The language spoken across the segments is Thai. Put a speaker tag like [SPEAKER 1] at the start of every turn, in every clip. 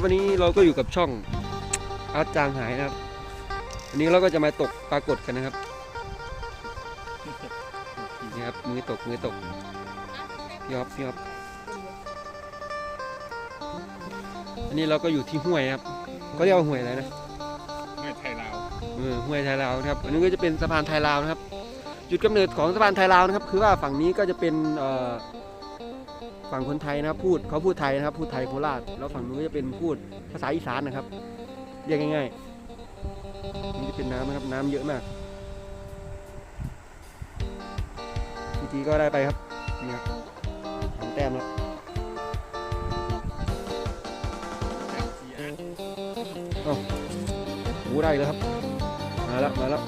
[SPEAKER 1] ครับวันนี้เราก็อยู่กับช่องอาร์ตจางหายนะครับวันนี้เราก็จะมาตกปลากดกันนะครับนี่ครับมือตกมือตกพี่อ๊อฟพี่อ๊อฟอันนี้เราก็อยู่ที่ห้วยครับก็เรียกว่าห้วยอะไรนะ
[SPEAKER 2] ไม่ไทยลาว
[SPEAKER 1] เออห้วยไทยลาวนะครับอันนี้ก็จะเป็นสะพานไทยลาวนะครับ จุดกำเนิดของสะพานไทยลาวนะครับ คือว่าฝั่งนี้ก็จะเป็นเอ่อ ฝั่งคนไทยนะครับพูดเขาพูดไทยนะครับ พูดไทยโคราชแล้วฝั่งนู้นก็จะเป็นพูดภาษาอีสานนะครับเรียกง่ายๆนี่จะเป็นน้ำนะครับน้ำเยอะมากทีทีก็ได้ไปครับนี่ครับสองแต้มแล้ว
[SPEAKER 2] อะ
[SPEAKER 1] โอ้โหได้แล้วครับ มาแล้วมาแล้ว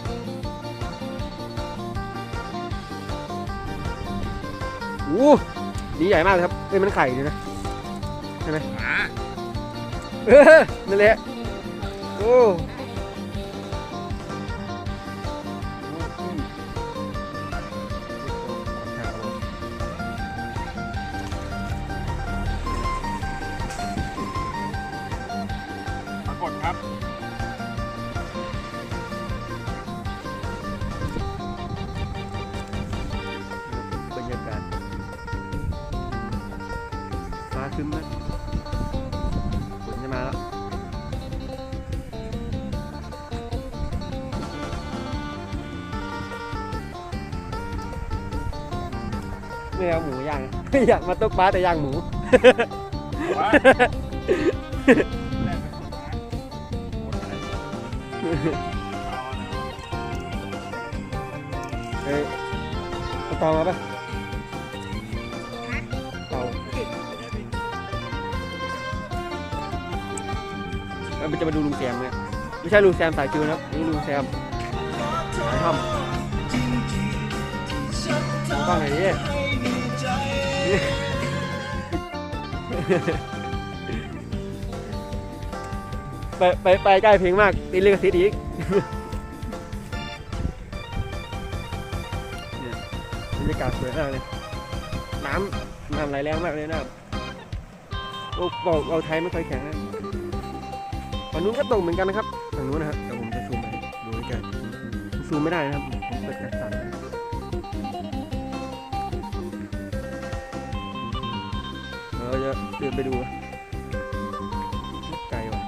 [SPEAKER 1] โอ้ นี่ใหญ่มากเลยครับเป็นมันไข่เลยนะ
[SPEAKER 2] หม
[SPEAKER 1] เออนั่นแหละโอ้
[SPEAKER 2] ปรากฏครับ
[SPEAKER 1] ไม่เอาหมูย่าง อยากมาตกปลาแต่ย่างหมู
[SPEAKER 2] เฮ้
[SPEAKER 1] ยเอาตองมาปะเตาแล้วมันจะมาดูลุงแซมเนี่ยไม่ใช่ลุงแซมสายจูนะครับนี่ลุงแซมสายทอมฟังหน่อย ไปไปไปใกล้เพลงมากตีเรื่องสิทธิ์อีกบรรยากาศสวยมากเลย น้ำน้ำไหลแรงมากเลยนะครับโอ้บอกเราไทยไม่ค่อยแข็งนะฝั่งนู้นก็ตกเหมือนกันนะครับฝั่งนู้นนะครับเดี๋ยวผมจะซูมให้ดูใกล้ๆซูมไม่ได้นะครับ เราจะเดินไปดูไกลว่ะ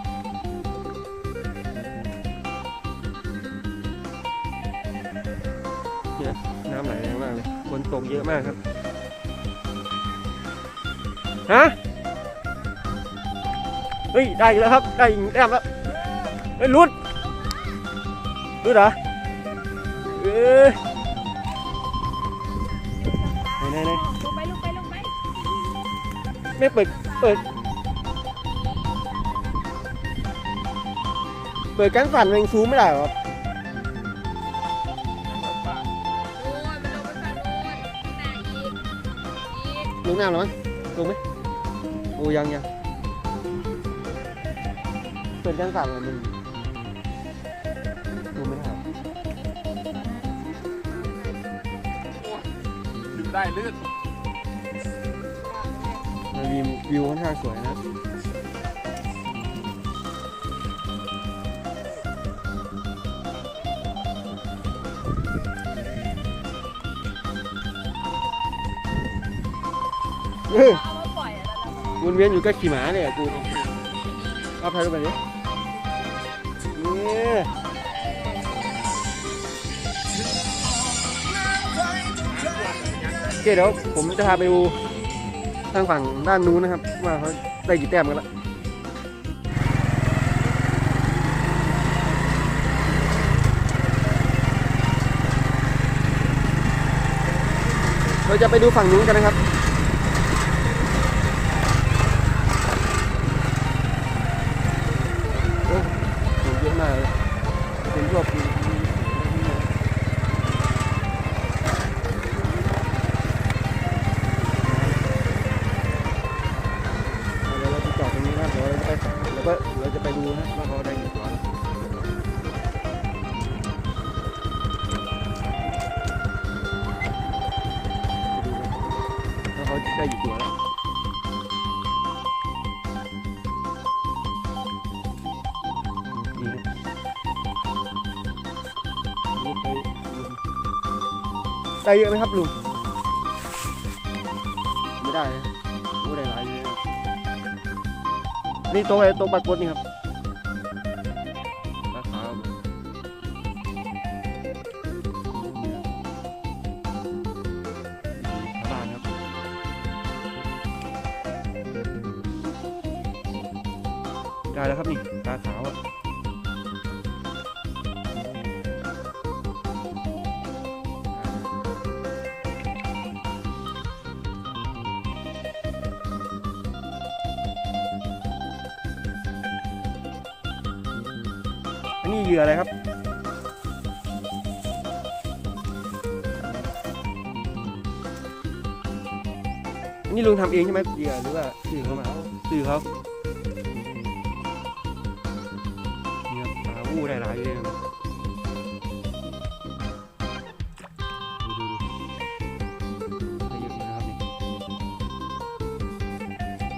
[SPEAKER 1] เนี่ยน้ำไหลแรงมากเลยฝนตกเยอะมากครับ ฮะ เฮ้ย ได้แล้วครับ ได้อีกแต้มแล้วเฮ้ยรุดรุดเหรอเอ้ยไหนไหน ไม่เปิดเปิด เปิดการสั่นเองซูมไม่ได้หรอครับ
[SPEAKER 3] โอ้ยมันลงไปฝั่งโน้นข้างหน้าอีกอีก
[SPEAKER 1] ลงน้ำหรอมั้งลงไหมโอ้ยังยังเปิดการสั่นเลยมันซูมไม่ได้หรอ
[SPEAKER 2] ดึงได้ลื่น
[SPEAKER 1] มันมีวิวค่อนข้างสวยนะเออ
[SPEAKER 3] เอามาปล่อยแล้วเรา
[SPEAKER 1] วนเวียนอยู่กับขี่หมาเนี่ยกูเอาถ่ายรูปไปดินี่โอเคเดี๋ยวผมจะพาไปดู ทางฝั่งด้านนู้นนะครับ ว่าเขาได้กี่แต้มกันละเราจะไปดูฝั่งนู้นกันนะครับ เราจะไปดูนะว่าเขาได้กี่ตัวว่าเขาได้ยี่ตัวแล้วได้เยอะไหมครับลุง นี่ตรงอะไรตรงปลากดนี่ครับปลาขาวปลาบ้านครับได้แล้วครับนี่ปลาขาวอะอั นนี้เหยื่ออะไรครับอันนี้ลุงทำเองใช่ไหมเหยื่อหรือว่าซื้อเขามาซื้อเขานี่ครับปลาอู้ได้หลายเลยนะครับดูดูดูได้เยอะอยู่นะครับนี่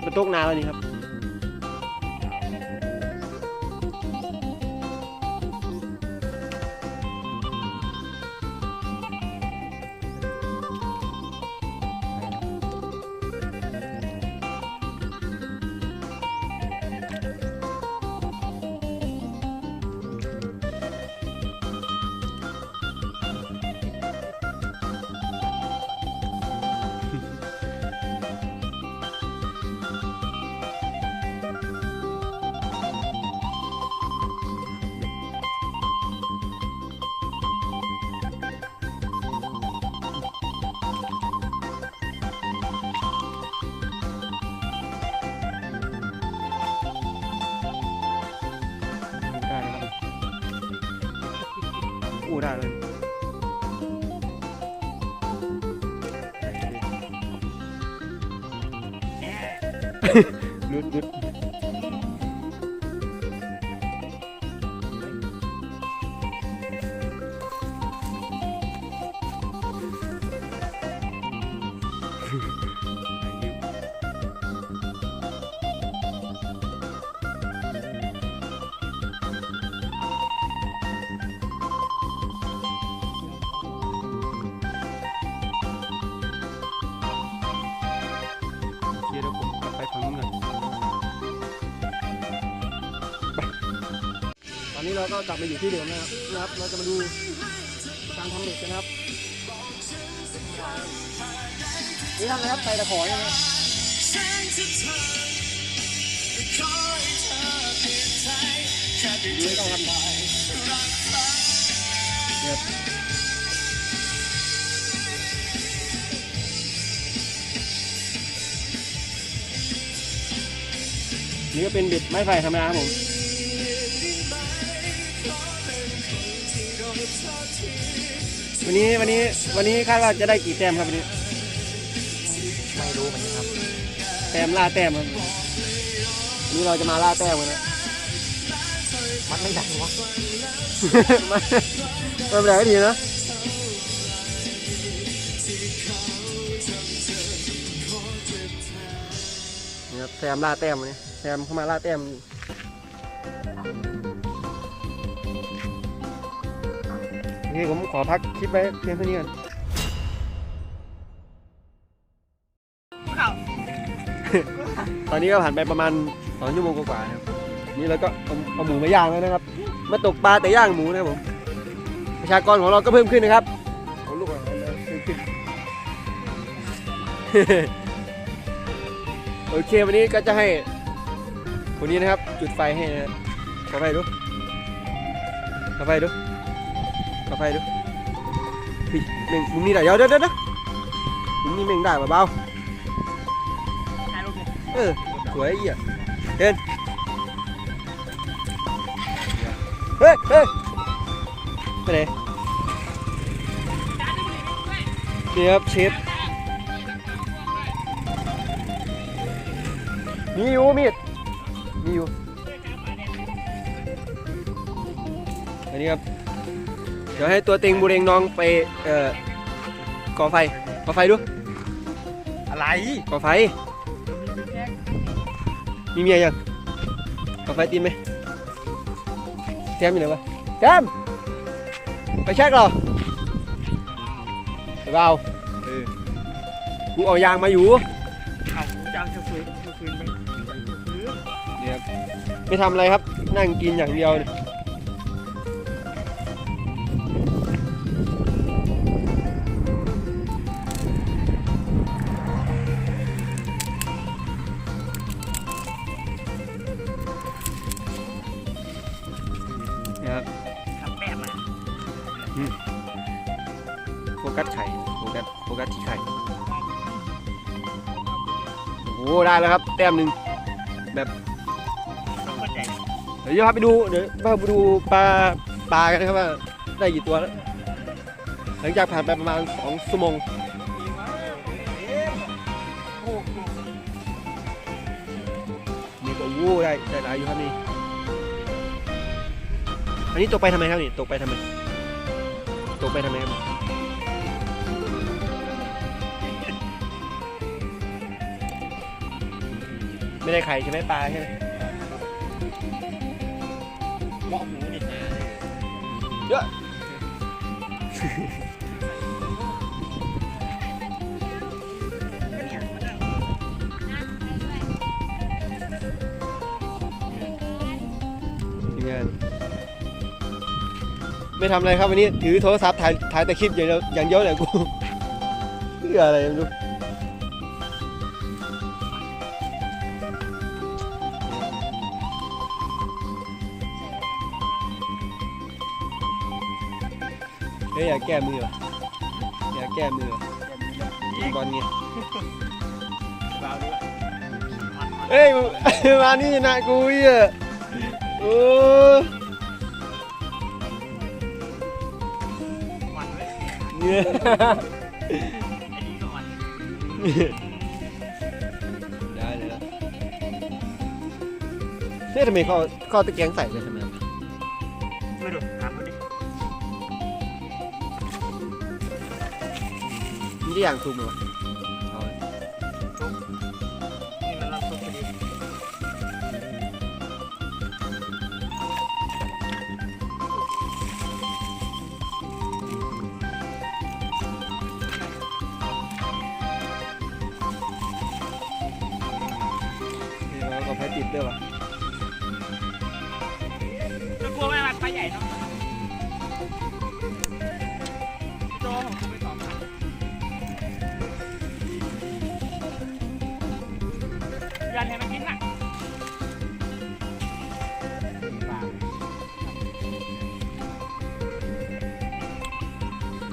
[SPEAKER 1] มันตกนานแล้วนี่ครับ อู้ได้เลยลุ เราก็กลับมาอยู่ที่เดิมนะครับนะครับ เราจะมาดูการทำเหล็กกันนะครับนี่ทำอะไรครับใส่ตะขอใช่ไหมดูให้ต้องครับเนี่ยนี่ก็เป็นเบ็ดไม้ไผ่ธรรมดาครับผม วันนี้วันนี้วันนี้คาดว่าจะได้กี่แต้มครับวันนี้
[SPEAKER 2] ไม่รู้เหมือนกันครับ
[SPEAKER 1] แต้มล่าแต้มครับวันนี้เราจะมาล่าแต้มกันนะ
[SPEAKER 2] มันไม่ดังวะ
[SPEAKER 1] มาไม่เป็นไรก็ดีนะนี่ครับแซมล่าแต้มวันนี้แซมเข้ามาล่าแต้ม อยู่โอเคผมขอพักคลิปไว้เพียงเท่านี้ก่อนตอนนี้ก็ผ่านไปประมาณสองชั่วโมงกว่าๆนะครับ นี่เราก็เอาเอาหมูมาย่างแล้วนะครับ มาตกปลาแต่ย่างหมูนะครับผม ประชากรของเราก็เพิ่มขึ้นนะครับเอาลูกอะไรนะเพิ่มขึ้นโอเควันนี้ก็จะให้คนนี้นะครับ จุดไฟให้นะครับขอไฟดูขอไฟดู ขอไฟดูเฮ้ยเม่งมุมนี้ได้เดี๋ยวเดี๋ยวเดี๋ยวมุมนี้เม่งได้เบาๆเออสวยไอ้เหี้ยเดินเฮ้ยเฮ้ยไปไหนนี่ครับเชฟมีอยู่มีดมีอยู่อันนี้ครับ เดี๋ยวให้ตัวเต็งบูเรงน้องไปเอ่อก่อไฟก่อไฟดู
[SPEAKER 2] อะไร
[SPEAKER 1] ก่อไฟ มีเมียยังก่อไฟตีนไหมแจมอยู่ไหนวะแจมไปเช็คเหรอไปเปล่าเออกูเอายางมาอยู่
[SPEAKER 2] เอาจะเอาจะฟื้นจะฟื้นไหมฟื้น
[SPEAKER 1] เนี่ยครับไม่ทำอะไรครับ นั่งกินอย่างเดียวเนี่ย นี่ยครับ
[SPEAKER 2] ทำแป๊บมา
[SPEAKER 1] โฟกัสไข่โฟกัสโฟกัสที่ไข่ โอ้โหได้แล้วครับ แต้มหนึ่ง
[SPEAKER 2] ต้องเข้าใจ
[SPEAKER 1] เดี๋ยวจะพาไปดูเดี๋ยวพาไปดูปลาปลากันนะครับว่าได้กี่ตัวแล้ว หลังจากผ่านไปประมาณสองชั่วโมง
[SPEAKER 2] โอ้โห
[SPEAKER 1] นี่ก็วู้ได้ได้หลายอยู่ครับนี่ อันนี้ตกไปทำไมครับนี่ตกไปทำไมตกไปทำไมครับไม่ได้ไข่ใช่ไหมปลาใช่ไหม
[SPEAKER 2] เหมาะหมูดิ
[SPEAKER 1] เยอะ ไม่ทำอะไรครับวันนี้ถือโทรศัพท์ถ่ายถ่ายแต่คลิปอย่างเดียวอย่างเดียวเลยกูเพื่ออะไรไม่รู้เฮ้ยอยากแก้มือวะอยากแก้มือวะยิงบอลเนี่ย
[SPEAKER 2] เบาด้วยมันมัน
[SPEAKER 1] เอ้ยมานี่นะกูเหี้ยโอ้
[SPEAKER 2] ไอ้นี่ก็มัน
[SPEAKER 1] ได้เลยนะเนี่ยทำไมเขาเขาตะแกรงใส่เลยทำไม
[SPEAKER 2] ไม่ดูถามเขาดิ
[SPEAKER 1] นี่ได้อย่างซูมเหรอ นี่เราก็แพ้ติดด้วยวะ
[SPEAKER 2] จะกลัวไหมมันปลาใหญ่เนาะโจ้ผมไปสองพันยันให้มันกินน่ะ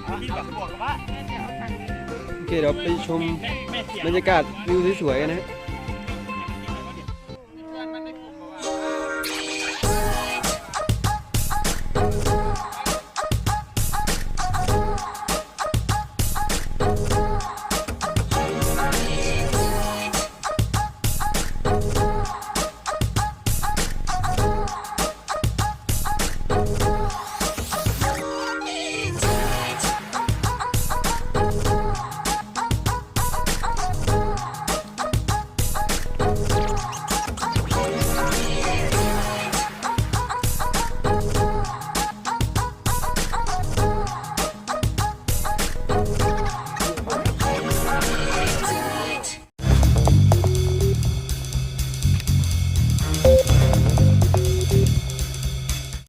[SPEAKER 2] เอาที่แบบบวกกับว่า
[SPEAKER 3] เดี๋ยวเอาตังค์
[SPEAKER 1] โอเคเดี๋ยวไปชม
[SPEAKER 2] แม่แม่เสีย
[SPEAKER 1] บรรยากาศวิวสวยๆกันนะฮะ